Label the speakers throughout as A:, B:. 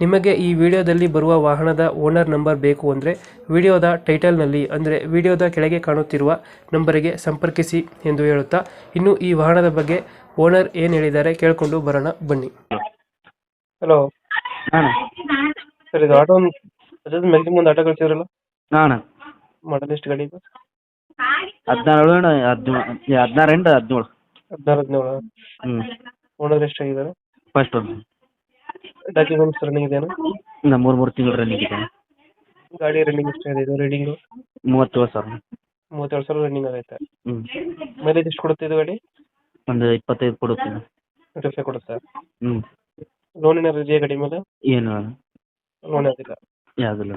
A: ನಿಮಗೆ ಈ ವಿಡಿಯೋದಲ್ಲಿ ಬರುವ ವಾಹನದ ಓನರ್ ನಂಬರ್ ಬೇಕು ಅಂದರೆ ವಿಡಿಯೋದ ಟೈಟಲ್ನಲ್ಲಿ ಅಂದರೆ ವಿಡಿಯೋದ ಕೆಳಗೆ ಕಾಣುತ್ತಿರುವ ನಂಬರಿಗೆ ಸಂಪರ್ಕಿಸಿ ಎಂದು ಹೇಳುತ್ತಾ ಇನ್ನು ಈ ವಾಹನದ ಬಗ್ಗೆ ಓನರ್ ಏನು ಹೇಳಿದ್ದಾರೆ ಕೇಳಿಕೊಂಡು ಬರೋಣ ಬನ್ನಿ. ಹಲೋ
B: ಹಾಂ
A: ಸರ್ ಇದು ಆಟೋ ಮ್ಯಾಕ್ಸಿಮಮ್ ಒಂದು ಆಟೋ ಕಳಿಸಿದ್ರಲ್ಲ?
B: ಹಾಂ
A: ಮಾಡಲ್ ಎಷ್ಟು ಗಾಡಿ ಇದು?
B: ಹದಿನಾರು ಅಣ್ಣ ಹದಿನೇಳು ಹದಿನಾರು ಎಂಟು ಹದಿನೇಳು.
A: ಹದಿನಾರು ಹದಿನೇಳು.
B: ಹ್ಞೂ
A: ಓನರ್ ಎಷ್ಟಾಗಿದ್ದಾರೆ?
B: ಫಸ್ಟ್ ಒಂದು
A: ಡಾಕ್ಯುಮೆಂಟ್ಸ್ ರನ್ನಿಂಗ್ ಇದೆಯಾ?
B: ಇನ್ನು ಮೂರು ಮೂರು ತಿಂಗಳು ರನ್ನಿಂಗ್ ಇದೆ.
A: ಗಾಡಿ ರನ್ನಿಂಗ್ ಎಷ್ಟಾಗಿದೆ ಇದು? ರೀಡಿಂಗು
B: ಮೂವತ್ತೇಳು ಸಾವಿರ.
A: ಮೂವತ್ತೇಳು ಸಾವಿರ ರನ್ನಿಂಗ್ ಆಗೈತೆ
B: ಹ್ಞೂ
A: ಮೈಲೇಜ್ ಎಷ್ಟು ಕೊಡುತ್ತೆ ಇದು ಗಾಡಿ?
B: ಒಂದು ಇಪ್ಪತ್ತೈದು ಕೊಡುತ್ತೆ
A: ಇಪ್ಪತ್ತು ಲಕ್ಷ ಕೊಡುತ್ತೆ?
B: ಹ್ಞೂ
A: ಲೋನ್ ಏನಾದ್ರು ಇದೆಯಾ ಗಾಡಿ ಮೇಲೆ?
B: ಏನು?
A: ಲೋನ್ ಯಾವುದಿಲ್ಲ?
B: ಯಾವುದಿಲ್ಲ.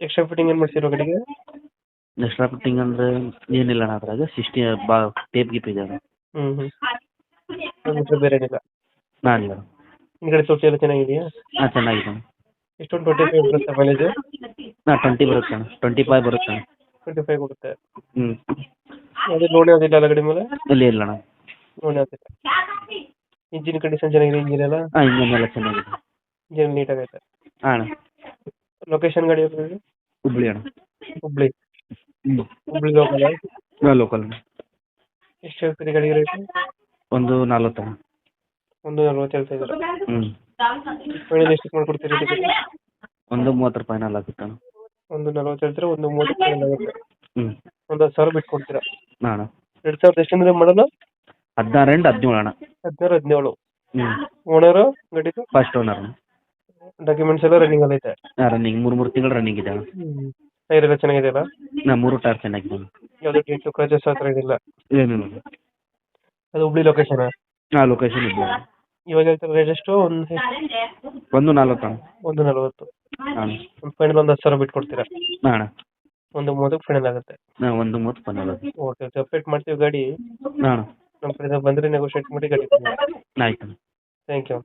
A: ಎಕ್ಸ್ಟ್ರಾ ಫಿಟ್ಟಿಂಗ್ ಏನು ಮಾಡ್ಸಿರೋ ಗಾಡಿಗೆ?
B: ಎಕ್ಸ್ಟ್ರಾ ಫಿಟ್ಟಿಂಗ್ ಅಂದರೆ ಏನಿಲ್ಲ ಅಣ್ಣ ಅದ್ರಾಗ. ಸಿಕ್ಸ್ಟಿ ಬಾ ಟೇಪ್ ಗೀಪ್ ಇದೆ
A: ಹ್ಞೂ ಹ್ಞೂ ಬೇರೆ ಏನಿಲ್ಲ.
B: ಹಾಂ ಇಲ್ಲ
A: ಹಿಂದ್ಗಡೆ ತೊಟ್ಟಿ ಎಲ್ಲ ಚೆನ್ನಾಗಿದೆಯಾ?
B: ಹಾಂ ಚೆನ್ನಾಗಿದೆ
A: ಎಷ್ಟೊಂದು ಟ್ವೆಂಟಿ ಫೈವ್ ಬರುತ್ತೆ ಮೈಲೇಜ್
B: ಹಾಂ ಟ್ವೆಂಟಿ ಬರುತ್ತೆ ಅಣ್ಣ ಟ್ವೆಂಟಿ ಫೈವ್ ಬರುತ್ತೆ ಅಣ್ಣ
A: ಟ್ವೆಂಟಿ ಫೈವ್ ಕೊಡುತ್ತೆ
B: ಹ್ಞೂ
A: ಅದೇ ಲೋನ್ ಯಾವುದಿಲ್ಲ ಅಲ್ಲ ಗಾಡಿ ಮೇಲೆ?
B: ಇಲ್ಲಿ ಇಲ್ಲ ಅಣ್ಣ
A: ಲೋನ್ ಯಾವುದಿಲ್ಲ ಇಂಜಿನ್ ಕಂಡೀಷನ್ ಚೆನ್ನಾಗಿದೆ ಇಂಜಿನ್ ಎಲ್ಲ?
B: ಹಾಂ ಇನ್ನೊಂದೆಲ್ಲ ಚೆನ್ನಾಗಿದೆ.
A: ಇಂಜಿನ್ ನೀಟಾಗೈತೆ
B: ಹಾಂ ಅಣ್ಣ.
A: ಲೊಕೇಶನ್ ಗಾಡಿ ಯಾವ್ದು?
B: ಹುಬ್ಳಿ ಅಣ್ಣ.
A: ಹುಬ್ಳಿ.
B: ಹ್ಞೂ
A: ಹುಬ್ಳಿ ಲೋಕಲ್
B: ಲೋಕಲ್
A: ಎಷ್ಟು ಹೇಳ್ತೀರಿ ಗಾಡಿ ರೇಟ್
B: ಒಂದು ನಲ್ವತ್ತು ಅಣ್ಣ.
A: ಒಂದು ನಲ್ವತ್ತು ಹೇಳ್ತಾ ಇದ್ದಾರೆ
B: ಹ್ಞೂ
A: ಫೈನಲ್ ಎಷ್ಟು ಮಾಡ್ಕೊಡ್ತೀರಿ ಇದಕ್ಕೆ?
B: ಒಂದು ಮೂವತ್ತು ರೂಪಾಯಿ ನಾಲ್ಕು ಆಗುತ್ತೆ ಅಣ್ಣ.
A: ಒಂದು ನಲ್ವತ್ತು ಹೇಳ್ತೀರಾ ಒಂದು ಮೂವತ್ತು ಫೈನಲ್ ಆಗುತ್ತೆ.
B: ಹ್ಞೂ
A: ಒಂದು ಹತ್ತು ಸಾವಿರ ಬಿಟ್ಟು ಕೊಡ್ತೀರಾ
B: ಹಾಂ ಅಣ್ಣ.
A: ಎರಡು ಸಾವಿರದ ಎಷ್ಟಂದ್ರೆ ಮಾಡಲ್ಲ
B: ಹದಿನಾರು ಎಂಟು ಹದಿನೇಳು ಅಣ್ಣ.
A: ಹದಿನಾರು ಹದಿನೇಳು.
B: ಹ್ಞೂ
A: ಓನರು ಗಾಡಿದು?
B: ಫಸ್ಟ್ ಓನರ್
A: ಡಾಕ್ಯುಮೆಂಟ್ಸ್ ಎಲ್ಲ ರನ್ನಿಂಗ್ ಅಲ್ಲ ಐತೆ.
B: ರನ್ನಿಂಗ್ ಮೂರು ಮೂರು ತಿಂಗಳು ರನ್ನಿಂಗ್ ಇದೆ ಅಣ್ಣ.
A: ಟೈರ್ ಎಲ್ಲ ಚೆನ್ನಾಗಿದೆಯಲ್ಲ
B: ನಾ ಮೂರು ಟೈರ್ ಚೆನ್ನಾಗಿದೆ ಅಣ್ಣ.
A: ಯಾವುದೇ ಟೇಟು ಕ್ರಾಚಸ್ ಹತ್ರ ಏನಿಲ್ಲ?
B: ಏನಿಲ್ಲ
A: ಅದು ಹುಬ್ಳಿ ಲೊಕೇಶನ್
B: ಹಾಂ ಲೊಕೇಶನ್ ಇದೆ
A: ಇವಾಗ ಹೇಳ್ತಾರೆ ರೇಟ್ ಎಷ್ಟು? ಒಂದು
B: ಒಂದು ನಲವತ್ತು. ಅಣ್ಣ
A: ಒಂದು ನಲವತ್ತು.
B: ಹಾಂ.
A: ಒಂದು ಫೈನಲ್ ಒಂದು ಹತ್ತು ಸಾವಿರ ಬಿಟ್ಟು ಕೊಡ್ತೀರಾ
B: ಹಾಂ. ಅಣ್ಣ
A: ಒಂದು ಮೂವತ್ತಕ್ಕೆ ಫೈನಲ್ ಆಗುತ್ತೆ.
B: ಹಾಂ ಒಂದು ಮೂವತ್ತು ಫೈನಲ್
A: ಓಕೆ ಓಕೆ ಅಪ್ಡೇಟ್ ಮಾಡ್ತೀವಿ ಗಾಡಿ.
B: ಹಾಂ.
A: ನಮ್ಮ ಕಡೆಯಿಂದ ಬಂದರೆ ನೆಗೋಷಿಯೇಟ್ ಮಾಡಿ ಗಾಡಿ
B: ಆಯ್ತು. ಅಣ್ಣ
A: ಥ್ಯಾಂಕ್ ಯು